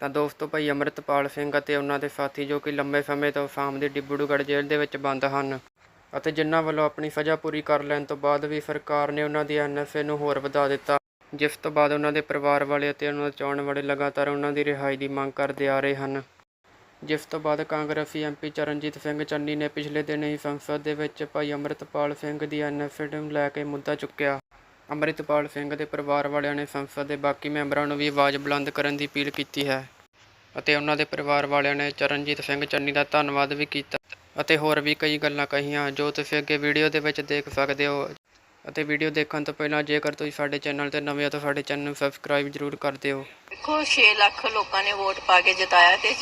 ਤਾਂ ਦੋਸਤੋ ਭਾਈ ਅੰਮ੍ਰਿਤਪਾਲ ਸਿੰਘ ਅਤੇ ਉਹਨਾਂ ਦੇ ਸਾਥੀ ਜੋ ਕਿ ਲੰਬੇ ਸਮੇਂ ਤੋਂ ਅਸਾਮ ਦੀ ਡਿਬੜੂਗੜ੍ਹ ਜੇਲ੍ਹ ਦੇ ਵਿੱਚ ਬੰਦ ਹਨ ਅਤੇ ਜਿਨ੍ਹਾਂ ਵੱਲੋਂ ਆਪਣੀ ਸਜ਼ਾ ਪੂਰੀ ਕਰ ਲੈਣ ਤੋਂ ਬਾਅਦ ਵੀ ਸਰਕਾਰ ਨੇ ਉਹਨਾਂ ਦੀ ਐਨਐਸਏ ਨੂੰ ਹੋਰ ਵਧਾ ਦਿੱਤਾ, ਜਿਸ ਤੋਂ ਬਾਅਦ ਉਹਨਾਂ ਦੇ ਪਰਿਵਾਰ ਵਾਲੇ ਅਤੇ ਉਹਨਾਂ ਦੇ ਚਾਹਣ ਵਾਲੇ ਲਗਾਤਾਰ ਉਹਨਾਂ ਦੀ ਰਿਹਾਈ ਦੀ ਮੰਗ ਕਰਦੇ ਆ ਰਹੇ ਹਨ। ਜਿਸ ਤੋਂ ਬਾਅਦ ਕਾਂਗਰਸੀ ਐਮਪੀ ਚਰਨਜੀਤ ਸਿੰਘ ਚੰਨੀ ਨੇ ਪਿਛਲੇ ਦਿਨ ਹੀ ਸੰਸਦ ਦੇ ਵਿੱਚ ਭਾਈ ਅੰਮ੍ਰਿਤਪਾਲ ਸਿੰਘ ਦੀ ਐਨਐਸਏ ਨੂੰ ਲੈ ਕੇ ਮੁੱਦਾ ਚੁੱਕਿਆ। ਅੰਮ੍ਰਿਤਪਾਲ ਸਿੰਘ ਦੇ ਪਰਿਵਾਰ ਵਾਲਿਆਂ ਨੇ ਸੰਸਦ ਦੇ ਬਾਕੀ ਮੈਂਬਰਾਂ ਨੂੰ ਵੀ ਆਵਾਜ਼ ਬੁਲੰਦ ਕਰਨ ਦੀ ਅਪੀਲ ਕੀਤੀ ਹੈ ਅਤੇ ਉਹਨਾਂ ਦੇ ਪਰਿਵਾਰ ਵਾਲਿਆਂ ਨੇ ਚਰਨਜੀਤ ਸਿੰਘ ਚੰਨੀ ਦਾ ਧੰਨਵਾਦ ਵੀ ਕੀਤਾ ਅਤੇ ਹੋਰ ਵੀ ਕਈ ਗੱਲਾਂ ਕਹੀਆਂ, ਜੋ ਤੁਸੀਂ ਅੱਗੇ ਵੀਡੀਓ ਦੇ ਵਿੱਚ ਦੇਖ ਸਕਦੇ ਹੋ ਅਤੇ ਵੀਡੀਓ ਦੇਖਣ ਤੋਂ ਪਹਿਲਾਂ ਜੇਕਰ ਤੁਸੀਂ ਸਾਡੇ ਚੈਨਲ ਤੇ ਨਵੇਂ ਹੋ ਤਾਂ ਸਾਡੇ ਚੈਨਲ ਨੂੰ ਸਬਸਕ੍ਰਾਈਬ ਜ਼ਰੂਰ ਕਰ ਦਿਓ। ਦੇਖੋ 6 ਲੱਖ ਲੋਕਾਂ ਨੇ ਵੋਟ ਪਾ ਕੇ ਜਿਤਾਇਆ ਤੇ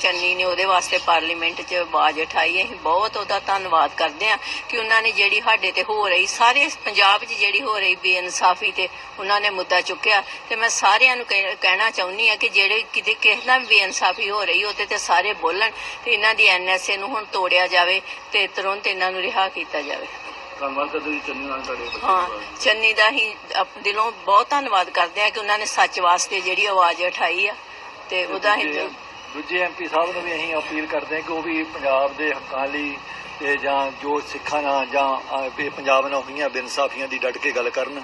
ਚੰਨੀ ਨੇ ਉਹਦੇ ਵਾਸਤੇ ਪਾਰਲੀਮੈਂਟ 'ਚ ਆਵਾਜ਼ ਉਠਾਈ। ਅਸੀਂ ਬਹੁਤ ਉਹਦਾ ਧੰਨਵਾਦ ਕਰਦੇ ਹਾਂ ਕਿ ਉਹਨਾਂ ਨੇ ਜਿਹੜੀ ਸਾਡੇ ਤੇ ਹੋ ਰਹੀ, ਸਾਰੇ ਪੰਜਾਬ 'ਚ ਜਿਹੜੀ ਹੋ ਰਹੀ ਬੇਇਨਸਾਫੀ ਤੇ ਉਹਨਾਂ ਨੇ ਮੁੱਦਾ ਚੁੱਕਿਆ। ਤੇ ਮੈਂ ਸਾਰਿਆਂ ਨੂੰ ਕਹਿਣਾ ਚਾਹੁੰਦੀ ਆ ਕਿ ਜਿਹੜੇ ਕਿਤੇ ਕਿਸੇ ਨਾਲ ਵੀ ਬੇਇਨਸਾਫੀ ਹੋ ਰਹੀ, ਉਹਦੇ ਤੇ ਸਾਰੇ ਬੋਲਣ ਤੇ ਇਹਨਾਂ ਦੀ ਐਨਐਸਏ ਨੂੰ ਹੁਣ ਤੋੜਿਆ ਜਾਵੇ ਤੇ ਤੁਰੰਤ ਇਹਨਾਂ ਨੂੰ ਰਿਹਾ ਕੀਤਾ ਜਾਵੇ। ਧੰਨਵਾਦ ਕਰਦੇ ਜੀ ਚੰਨੀ ਨਾਲ ਤੁਹਾਡੇ ਬੱਚੇ ਹਾਂ ਦਾ। ਚੰਨੀ ਦਾ ਹੀ ਆਪ- ਦਿਲੋਂ ਬਹੁਤ ਧੰਨਵਾਦ ਕਰਦੇ ਹਾਂ ਕਿ ਉਹਨਾਂ ਨੇ ਸੱਚ ਵਾਸਤੇ ਜਿਹੜੀ ਆਵਾਜ਼ ਉਠਾਈ ਆ ਤੇ ਉਹਦਾ ਹੀ ਦੂਜੇ- ਦੂਜੇ ਐਮਪੀ ਸਾਹਿਬ ਨੂੰ ਵੀ ਅਸੀਂ ਅਪੀਲ ਕਰਦੇ ਹਾਂ ਕਿ ਉਹ ਵੀ ਪੰਜਾਬ ਦੇ ਹੱਕਾਂ ਲਈ ਤੇ ਜਾਂ ਜੋ ਸਿੱਖਾਂ ਨਾਲ ਜਾਂ ਅਹ, ਪੰਜਾਬ ਨਾਲ ਹੋਈਆਂ ਬੇਇਨਸਾਫੀਆਂ ਦੀ ਡਟ ਕੇ ਗੱਲ ਕਰਨ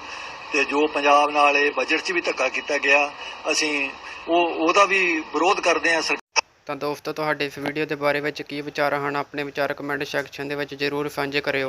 ਤੇ ਜੋ ਪੰਜਾਬ ਨਾਲ ਇਹ ਬਜਟ 'ਚ ਵੀ ਧੱਕਾ ਕੀਤਾ ਗਿਆ ਅਸੀਂ ਉਹ ਉਹਦਾ ਵੀ ਵਿਰੋਧ ਕਰਦੇ ਹਾਂ ਸਰਕਾਰ ਤਾਂ ਦੋਸਤੋ ਤੁਹਾਡੇ ਇਸ ਵੀਡੀਓ ਦੇ ਬਾਰੇ ਵਿੱਚ ਕੀ ਵਿਚਾਰ ਹਨ ਆਪਣੇ ਵਿਚਾਰ ਕਮੈਂਟ ਸੈਕਸ਼ਨ ਦੇ ਵਿੱਚ ਜ਼ਰੂਰ ਸਾਂਝੇ ਕਰਿਓ